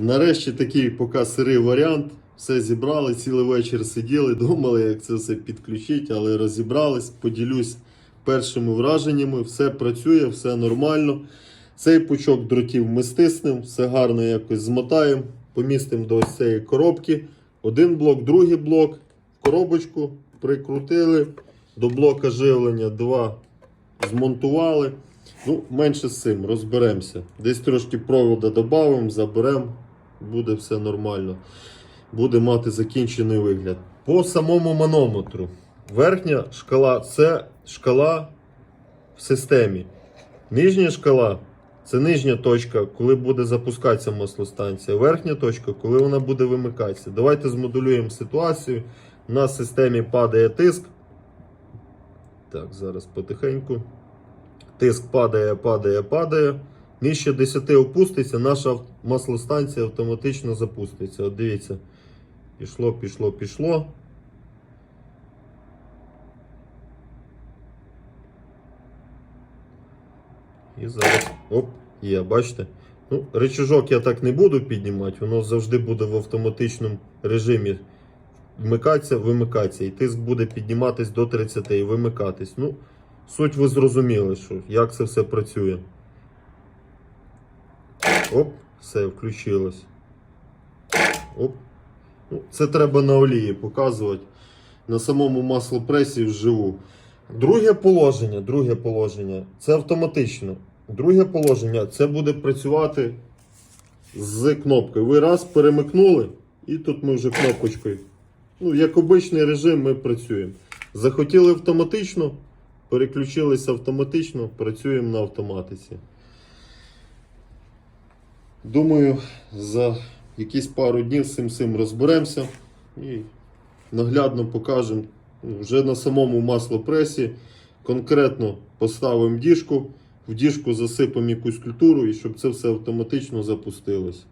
Нарешті такий поки сирий варіант. Все зібрали, цілий вечір сиділи, думали, як це все підключити, але розібрались, поділюсь першими враженнями. Все працює, все нормально. Цей пучок дротів ми стиснемо, все гарно якось змотаємо, помістимо до ось цієї коробки. Один блок, другий блок, коробочку прикрутили, до блока живлення два змонтували. Ну, менше з цим, розберемося. Десь трошки провода додамо, заберемо, буде все нормально. Буде мати закінчений вигляд. По самому манометру. Верхня шкала це шкала в системі. Нижня шкала це нижня точка, коли буде запускатися маслостанція. Верхня точка, коли вона буде вимикатися. Давайте змодулюємо ситуацію. У нас системі падає тиск. Так, зараз потихеньку. Тиск падає, падає, падає. Нижче 10 опуститься, наша маслостанція автоматично запуститься. От дивіться. Пішло, пішло, пішло. І зараз. Оп, є, бачите? Ну, речажок я так не буду піднімати, воно завжди буде в автоматичному режимі вмикатися, вимикатися. І тиск буде підніматись до 30 і вимикатись. Ну, суть ви зрозуміли, що, як це все працює. Оп, все, включилось. Оп. Ну, це треба на олії показувати. На самому маслопресі вживу. Друге положення, друге положення це автоматично. Друге положення це буде працювати з кнопкою. Ви раз перемикнули, і тут ми вже кнопочкою. Ну, як обичний режим, ми працюємо. Захотіли автоматично, переключилися автоматично, працюємо на автоматиці. Думаю, за якісь пару днів з цим розберемося і наглядно покажемо вже на самому маслопресі. Конкретно поставимо діжку, в діжку засипемо якусь культуру і щоб це все автоматично запустилось.